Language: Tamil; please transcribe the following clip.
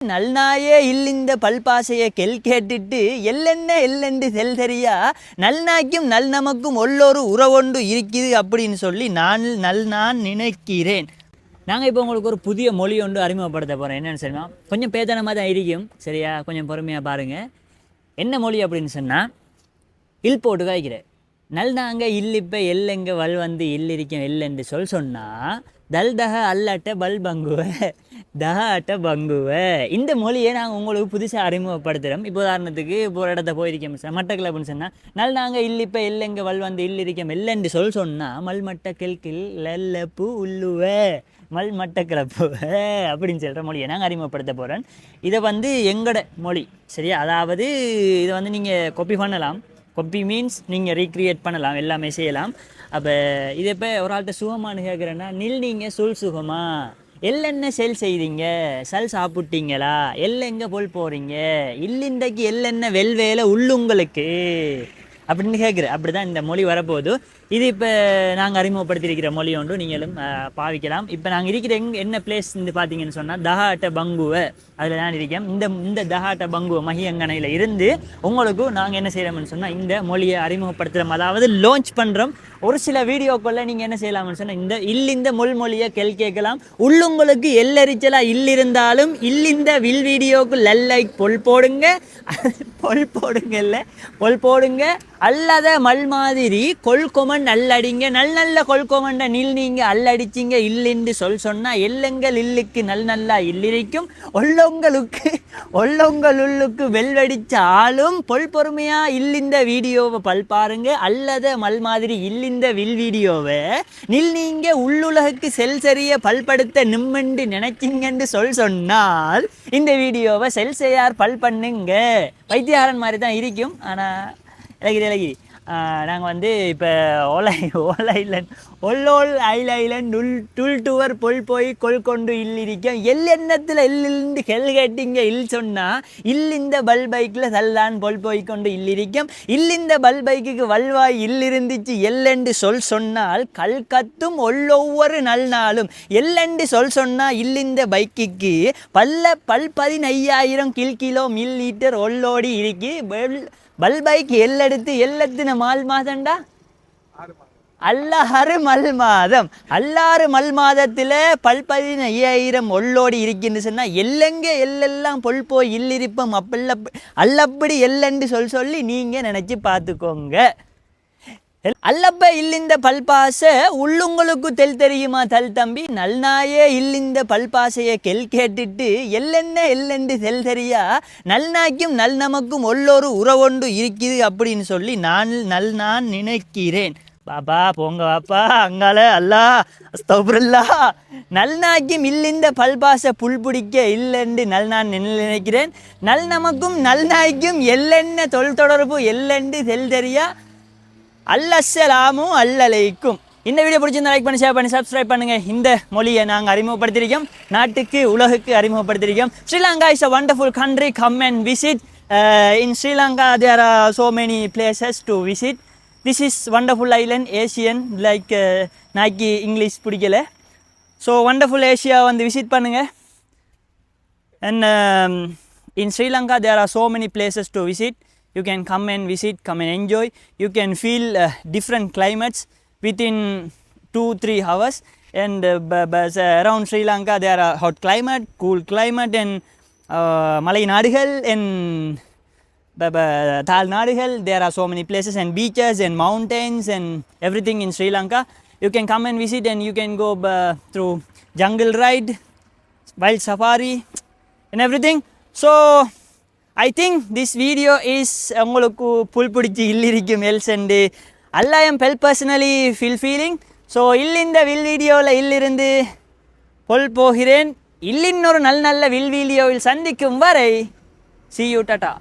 நல்நாயே இல்லிந்த பல்பாசைய கெல் கேட்டுட்டு எல்லென்ன எல்லென்று செல் தெரியா? நல்நாய்க்கும் நல் நமக்கும் ஒல்லொரு உறவொண்டு இருக்குது அப்படின்னு சொல்லி நான் நல் நான் நினைக்கிறேன். நாங்கள் இப்போ உங்களுக்கு ஒரு புதிய மொழி ஒன்று அறிமுகப்படுத்த போகிறோம் என்னென்னு சொன்னா கொஞ்சம் பேதனமாக தான் இருக்கும் சரியா? கொஞ்சம் பொறுமையாக பாருங்கள் என்ன மொழி அப்படின்னு சொன்னால் இல் போட்டு காய்க்கிறேன் நல்தாங்க இல்லிப்ப எல்லெங்க வல் வந்து இல்லிருக்கும் எல்லென்று சொல் சொன்னால் தல் தக அல்லட்ட பல் பங்குவ தக அட்ட பங்குவ. இந்த மொழியை நாங்கள் உங்களுக்கு புதுசாக அறிமுகப்படுத்துகிறோம் இப்போ உதாரணத்துக்கு இப்போ ஒரு இடத்த போயிருக்கோம் சார் மட்டக்கிழப்புன்னு சொன்னால் நல் நாங்க இல்லிப்ப எல்லெங்க வல் வந்து இல்லிரிக்கும் எல்லென்று சொல் சொன்னால் மல்மட்ட மட்ட கில் கில் லல்லப்பு உள்ளுவ மல் மட்டக்கிழப்பு அப்படின்னு சொல்கிற மொழியை நாங்கள் அறிமுகப்படுத்த போகிறேன் இதை வந்து எங்கட மொழி சரியா? அதாவது இதை வந்து நீங்கள் கொப்பி பண்ணலாம். கொப்பி மீன்ஸ் நீங்கள் ரீக்ரியேட் பண்ணலாம் எல்லாமே செய்யலாம். அப்போ இதை இப்போ ஒரு ஆள்கிட்ட சுகமானு கேட்குறேன்னா நில் நீங்கள் சொல் சுகமா? எல்லென்ன செல் செய்தீங்க? சல் சாப்பிட்டீங்களா? எல்லெங்க போல் போகிறீங்க இல்லிண்டைக்கு எல்லென்ன வெல்வேலை உள்ளுங்களுக்கு? அப்படின்னு கேட்குறேன் அப்படி தான் இந்த மொழி வரப்போகுது. இது இப்போ நாங்கள் அறிமுகப்படுத்தியிருக்கிற மொழி ஒன்று நீங்களும் பாவிக்கலாம். இப்போ நாங்கள் இருக்கிற எங் என்ன பிளேஸ் வந்து பார்த்தீங்கன்னு சொன்னால் தஹாட்ட பங்குவை அதில் தான் இருக்கேன். இந்த இந்த தஹாட்ட பங்குவ மகியங்கனையில் இருந்து உங்களுக்கும் நாங்கள் என்ன செய்கிறோம்னு சொன்னால் இந்த மொழியை அறிமுகப்படுத்துகிறோம் அதாவது லான்ச் பண்ணுறோம் ஒரு சில வீடியோக்குள்ளே நீங்கள் என்ன செய்யலாம்னு சொன்னால் இந்த இல்லிந்த மொழியை கேள் கேட்கலாம். உள்ளுங்களுக்கு எல்லரிச்சலா இல்லிருந்தாலும் இல்லிந்த வில் வீடியோக்கு லல்லைக் பொல் போடுங்க. பொல் போடுங்க இல்லை பொல் போடுங்க. அல்லாத மல் மாதிரி கொள்கொமன் நல்லடிங்க நல் நல்ல கொள்கோமண்ட நில் நீங்க அல்லடிச்சிங்க இல்லின்னு சொல் சொன்னா எல்லங்கள் இல்லுக்கு நல் நல்லா இல்லிரிக்கும். ஒல்லொங்களுக்கு ஒல்லொங்களுள்ளுக்கு வெல்வடிச்ச ஆளும் பொல் பொறுமையா இல்லிந்த வீடியோவை பல் பாருங்க. அல்லத மல் மாதிரி இல்லிந்த வில் வீடியோவை நில் நீங்க உள்ளுலகுக்கு செல் சரிய பல்படுத்த நிம்மண்டு நினைச்சிங்கன்னு சொல் சொன்னால் இந்த வீடியோவை செல் செய்யார் பல் பண்ணுங்க. வைத்தியாரன் மாதிரி தான் இருக்கும். ஆனால் இலகிரி இலகிரி. நாங்கள் வந்து இப்போ ஓலை ஓல் ஐலண்ட் ஒல்லோல் ஐல் ஐலண்ட் உள் டுல் டுவர் பொல் போய் கொல் கொண்டு இல்லிரிக்கும் எல் எண்ணத்தில் இல்லிருந்து ஹெல் கேட்டிங்க இல் சொன்னால் இல்லிந்த பல் பைக்கில் சல்லான் பொல் போய் கொண்டு இல்லை இந்த பல் பைக்குக்கு வல்வாய் இல்லிருந்துச்சு எல்லென்று சொல் சொன்னால் கல் கத்தும் நல் நாளும். எல்லண்டு சொல் சொன்னால் இல்லிந்த பைக்குக்கு பல்ல பல் பதினையாயிரம் கில் கிலோ மில் லீட்டர் ஒல்லோடி இருக்கு பல் எல்லெடுத்து எல்லத்தின மால் மாதண்டா அல்லாறு மல் மாதம். அல்லாறு மல் மாதத்தில் பல்பதின ஐயாயிரம் ஒல்லோடி இருக்கின்னு சொன்னால் எல்லெங்க எல்லெல்லாம் பொல் போய் இல்லிருப்பம் அப்பல்ல அல்லப்படி எல்லென்று சொல் சொல்லி நீங்கள் நினச்சி பார்த்துக்கோங்க. அல்லப்ப இல்லிந்த பல்பாச உள்ளுங்களுக்கு தெல் தெரியுமா தல் தம்பி? நல்நாயே இல்லிந்த பல்பாசைய கெல் கேட்டுட்டு எல்லென்ன எல்லென்று தெல் தெரியா? நல்நாய்க்கும் நல் நமக்கும் ஒல்லொரு உறவொன்று இருக்குது அப்படின்னு சொல்லி நான் நல் நான் நினைக்கிறேன். பாப்பா போங்க பாப்பா அங்கால அல்லா அஸ்தபுல்லா நல்நாய்க்கும் இல்லிந்த பல்பாச புல் பிடிக்க இல்லென்று நல் நான் நினைக்கிறேன். நல் நமக்கும் நல்நாய்க்கும் எல்லென்ன தொல் தொடர்பு எல்லென்று தெல் தெரியா? அல்லஸ்ஸலாமு அல்லலைக்கும் இந்த வீடியோ பிடிச்சிருந்தா லைக் பண்ணி ஷேர் பண்ணி சப்ஸ்கிரைப் பண்ணுங்க. இந்த மொழியை நாங்கள் அறிமுகப்படுத்தியிருக்கோம். நாட்டுக்கு உலகுக்கு அறிமுகப்படுத்தியிருக்கோம். Sri Lanka is a wonderful country come and visit in Sri Lanka there are so many places to visit this is wonderful island Asian like நாய்க்கு இங்கிலீஷ் பிடிக்கல. ஸோ வண்டர்ஃபுல் ஏஷியா வந்து விசிட் பண்ணுங்கள் and in Sri Lanka there are so many places to visit. You can come and visit, come and enjoy. You can feel uh, different climates within two, three hours. And uh, around Sri Lanka, there are hot climate, cool climate, and uh, Malay and Thal Nadigal. There are so many places and beaches and mountains and everything in Sri Lanka. You can come and visit, and you can go through jungle ride, wild safari and everything. So I think this video is உங்களுக்கு புல் பிடிச்சி இல்லிரிக்கும் எல்ஸ் அண்டு அல்ல எம் பெல் பர்சனலி ஃபீல் ஃபீலிங் ஸோ இல்லிந்த வில் வீடியோவில் இல்லிருந்து பொல் போகிறேன் இல்லின்னொரு நல்ல நல்ல வில் வீடியோவில் சந்திக்கும் வரை சி யூ டட்டா